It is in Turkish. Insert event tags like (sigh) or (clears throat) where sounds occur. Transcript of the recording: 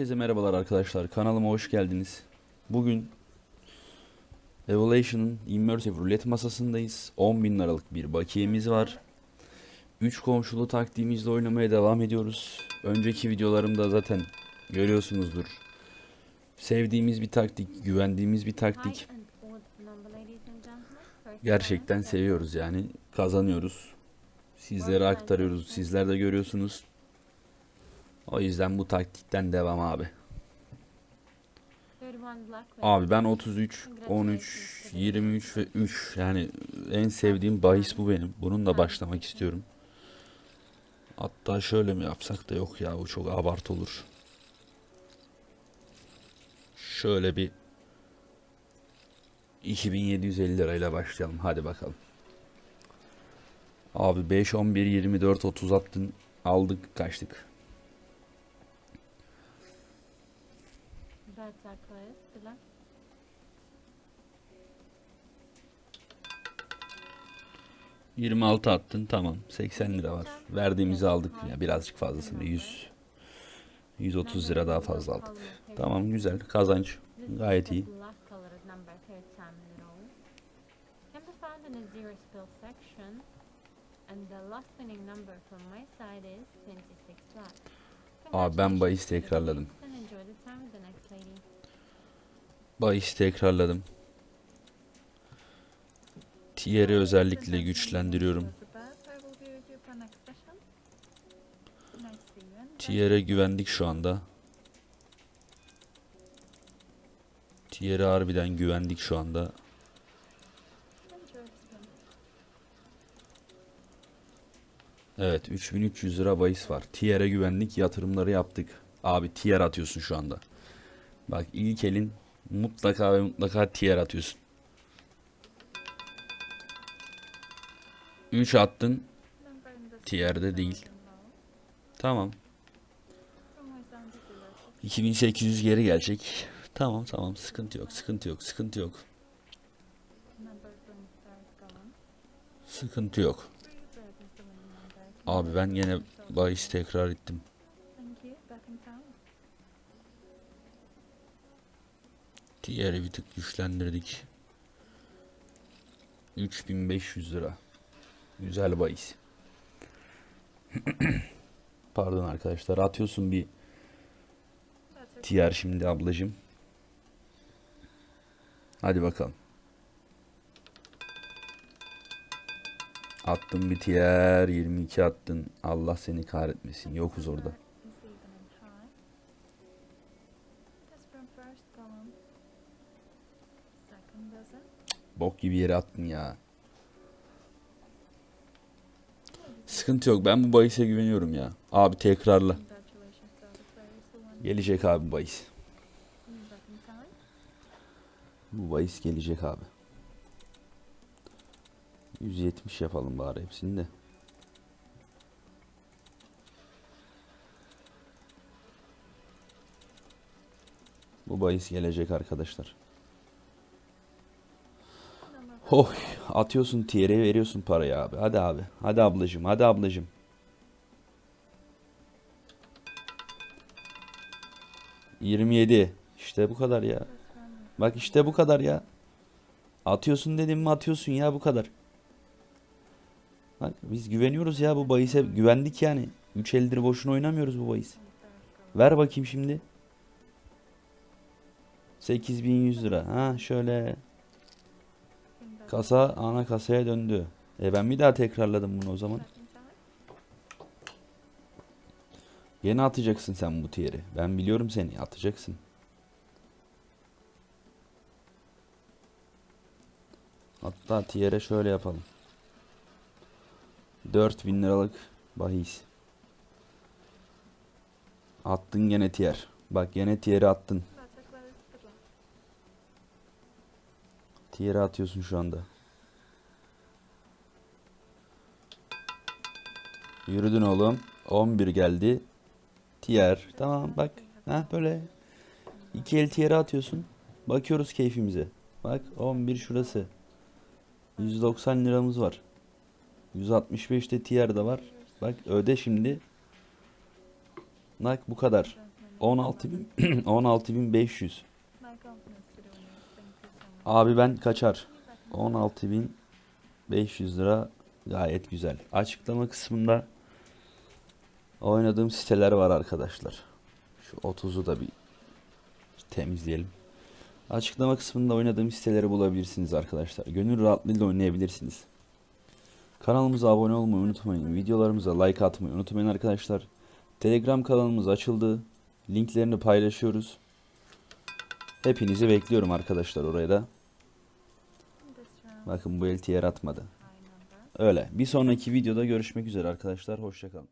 Herkese merhabalar arkadaşlar. Kanalıma hoş geldiniz. Bugün Evolution'ın Immersive Roulette masasındayız. 10.000 liralık bir bakiyemiz var. 3 komşulu taktiğimizle oynamaya devam ediyoruz. Önceki videolarımda zaten görüyorsunuzdur. Sevdiğimiz bir taktik, güvendiğimiz bir taktik. Gerçekten seviyoruz yani. Kazanıyoruz. Sizlere aktarıyoruz. Sizler de görüyorsunuz. O yüzden bu taktikten devam abi. Abi ben 33, 13, 23 ve 3 yani en sevdiğim bahis bu benim. Bununla başlamak istiyorum. Hatta şöyle mi yapsak da yok ya o çok abartı olur. Şöyle bir 2750 lirayla başlayalım. Hadi bakalım. Abi 5, 11, 24, 30 attın. Aldık kaçtık. Världsarkivet, 26 attın tamam 80 lira var. Verdiğimizi aldık ya birazcık fazlasını 100 130 lira daha fazla aldık. Tamam güzel kazanç gayet iyi. The last color is number 13 row. Can be found in the zero spill section. And the last winning number from my side is 26 flat. Abi ben bahis tekrarladım. Bahis tekrarladım. Tier'i özellikle güçlendiriyorum. Tier'e güvendik şu anda. Tier'e harbiden güvendik şu anda. Evet 3300 lira bahis var. Tier'e güvendik yatırımları yaptık. Abi tier atıyorsun şu anda. Bak ilk elin mutlaka ve mutlaka tier atıyorsun. 3 attın. Tier'de değil. Tamam. 2800 geri gelecek. Tamam tamam sıkıntı yok sıkıntı yok sıkıntı yok. Sıkıntı yok. Abi ben yine bahis tekrar ettim. Diğeri bir tık güçlendirdik. 3500 lira. Güzel bahis. (clears throat) Pardon arkadaşlar atıyorsun bir tiyer şimdi ablacım. Hadi bakalım. Attın bir tiyer 22 attın. Allah seni kahretmesin. Yokuz orada. Bok gibi yere attın ya. Sıkıntı yok. Ben bu bahise güveniyorum ya. Abi tekrarla. Gelecek abi bahis. Bu bahis gelecek abi. 170 yapalım bari hepsini de. Bu bahis gelecek arkadaşlar. Oh atıyorsun tiyere veriyorsun parayı abi. Hadi abi. Hadi ablacım. Hadi ablacım. Yirmi yedi. İşte bu kadar ya. Bak işte bu kadar ya. Atıyorsun dedim mi atıyorsun ya bu kadar. Bak biz güveniyoruz ya bu bahise güvendik yani. Üç eldir boşuna oynamıyoruz bu bahis. Ver bakayım şimdi. 8100 lira. Ha şöyle. Kasa ana kasaya döndü. E ben bir daha tekrarladım bunu o zaman. Yine atacaksın sen bu tiyeri. Ben biliyorum seni atacaksın. Hatta tiyere şöyle yapalım. 4000 liralık bahis. Attın gene tiyer. Bak gene tiyeri attın. Tiyeri atıyorsun şu anda. Yürüdün oğlum. 11 geldi. Tiyer. Tamam bak. Ha böyle. İki el tiyeri atıyorsun. Bakıyoruz keyfimize. Bak 11 şurası. 190 liramız var. 165 de tiyer de var. Bak öde şimdi. Bak bu kadar. 16.000 16.500. (clears throat) Abi ben kaçar. 16.500 lira gayet güzel. Açıklama kısmında oynadığım siteler var arkadaşlar. Şu 30'u da bir temizleyelim. Açıklama kısmında oynadığım siteleri bulabilirsiniz arkadaşlar. Gönül rahatlığıyla oynayabilirsiniz. Kanalımıza abone olmayı unutmayın. Videolarımıza like atmayı unutmayın arkadaşlar. Telegram kanalımız açıldı. Linklerini paylaşıyoruz. Hepinizi bekliyorum arkadaşlar oraya da. Bakın bu elti yer atmadı. Öyle. Bir sonraki videoda görüşmek üzere arkadaşlar. Hoşçakalın.